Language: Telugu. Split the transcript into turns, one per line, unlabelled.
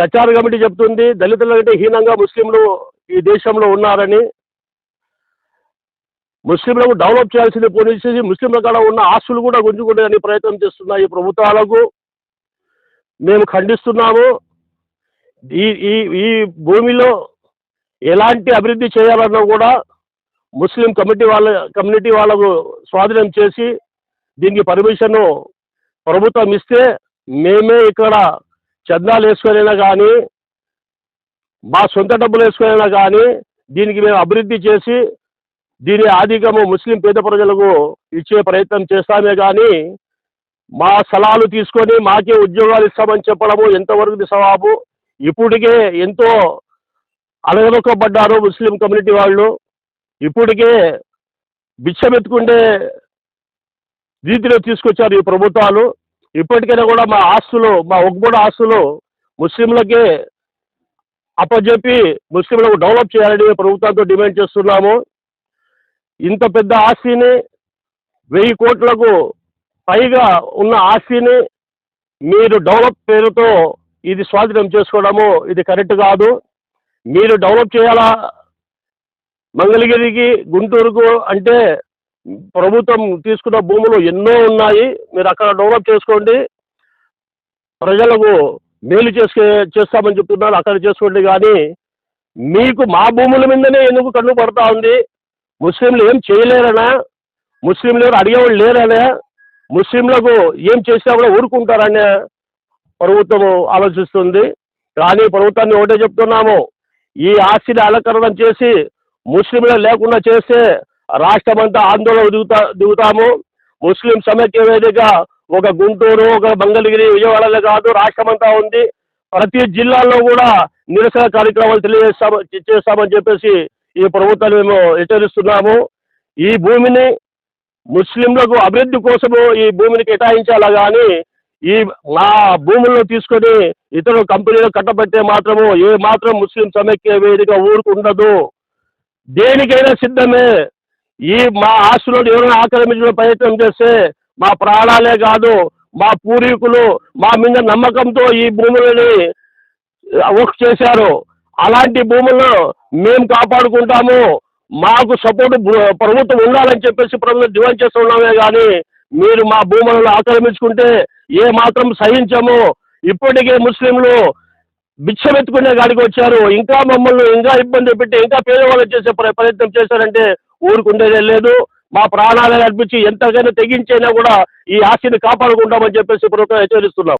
ప్రచార కమిటీ చెప్తుంది దళితుల కంటే హీనంగా ముస్లింలు ఈ దేశంలో ఉన్నారని. ముస్లింలకు డెవలప్ చేయాల్సింది పోలీసు ముస్లింల కాడ ఉన్న ఆస్తులు కూడా గుంజుకుంటాయని ప్రయత్నం చేస్తున్నాయి ఈ ప్రభుత్వాలకు. మేము ఖండిస్తున్నాము ఈ ఈ ఈ భూమిలో ఎలాంటి అభివృద్ధి చేయాలన్నా కూడా ముస్లిం కమిటీ వాళ్ళ కమ్యూనిటీ వాళ్ళకు స్వాధీనం చేసి దీనికి పర్మిషన్ ప్రభుత్వం ఇస్తే మేమే ఇక్కడ చందాలు వేసుకొనైనా కానీ మా సొంత డబ్బులు వేసుకొనైనా కానీ దీనికి మేము అభివృద్ధి చేసి దీని ఆధికము ముస్లిం పేద ప్రజలకు ఇచ్చే ప్రయత్నం చేస్తామే కానీ మా స్థలాలు తీసుకొని మాకే ఉద్యోగాలు ఇస్తామని చెప్పడము ఎంతవరకు సవాబు ఇప్పటికే ఎంతో అడగదొక్కబడ్డారు ముస్లిం కమ్యూనిటీ వాళ్ళు. ఇప్పటికే బిచ్చమెత్తుకుండే రీతిలో తీసుకొచ్చారు ఈ ప్రభుత్వాలు. ఇప్పటికైనా కూడా మా ఆస్తులు మా ఒక్కబడి ఆస్తులు ముస్లింలకే అప్పచెప్పి ముస్లింలకు డెవలప్ చేయాలని ప్రభుత్వంతో డిమాండ్ చేస్తున్నాము. ఇంత పెద్ద ఆస్తిని వెయ్యి కోట్లకు పైగా ఉన్న ఆస్తిని మీరు డెవలప్ పేరుతో ఇది స్వాధీనం చేసుకోవడము ఇది కరెక్ట్ కాదు. మీరు డెవలప్ చేయాలా? మంగళగిరికి గుంటూరుకు అంటే ప్రభుత్వం తీసుకున్న భూములు ఎన్నో ఉన్నాయి. మీరు అక్కడ డెవలప్ చేసుకోండి. ప్రజలకు మేలు చేసుకే చేస్తామని చెప్తున్నారు. అక్కడ చేసుకోండి కానీ మీకు మా భూముల మీదనే ఎందుకు కన్ను పడతా ఉంది? ముస్లింలు ఏం చేయలేరనా? ముస్లింలు ఎవరు అడిగేవాళ్ళు లేరనే? ముస్లింలకు ఏం చేసినా కూడా ఊరుకుంటారనే ప్రభుత్వం ఆలోచిస్తుంది. కానీ ప్రభుత్వాన్ని ఒకటే చెప్తున్నాము. ఈ ఆస్తిని అలంకరణం చేసి ముస్లింలు లేకుండా చేస్తే రాష్ట్రమంతా ఆందోళన దిగుతా దిగుతాము. ముస్లిం సమైక్య వేదిక ఒక గుంటూరు ఒక మంగళగిరి విజయవాడలో కాదు రాష్ట్రమంతా ఉంది. ప్రతి జిల్లాలో కూడా నిరసన కార్యక్రమాలు తెలియజేస్తాము చేస్తామని చెప్పేసి ఈ ప్రభుత్వాన్ని మేము హెచ్చరిస్తున్నాము. ఈ భూమిని ముస్లింలకు అభివృద్ధి కోసము ఈ భూమిని కేటాయించాలా కానీ ఈ మా భూములను తీసుకొని ఇతర కంపెనీలు కట్టబెట్టే మాత్రము ఏ మాత్రం ముస్లిం సమైక్య వేదిక ఊరుకుండదు. దేనికైనా సిద్ధమే. ఈ మా ఆస్తులను ఎవరైనా ఆక్రమించడం ప్రయత్నం చేస్తే మా ప్రాణాలే కాదు మా పూర్వీకులు మా మీద నమ్మకంతో ఈ భూములని వర్క్ చేశారు. అలాంటి భూములను మేము కాపాడుకుంటాము. మాకు సపోర్ట్ ప్రభుత్వం ఉండాలని చెప్పేసి ప్రభుత్వం డిమాండ్ చేస్తున్నామే కానీ మీరు మా భూములను ఆక్రమించుకుంటే ఏ మాత్రం సహించము. ఇప్పటికే ముస్లింలు బిచ్చమెత్తుకునే గాడికి వచ్చారు. ఇంకా మమ్మల్ని ఇంకా ఇబ్బంది పెట్టి ఇంకా పేదవాళ్ళు చేసే ప్రయత్నం చేశారంటే ఊరుకుండేదే లేదు. మా ప్రాణాలను అర్పించి ఎంతకైనా తెగించైనా కూడా ఈ ఆస్తిని కాపాడుకుంటామని చెప్పేసి ప్రభుత్వం హెచ్చరిస్తున్నాం.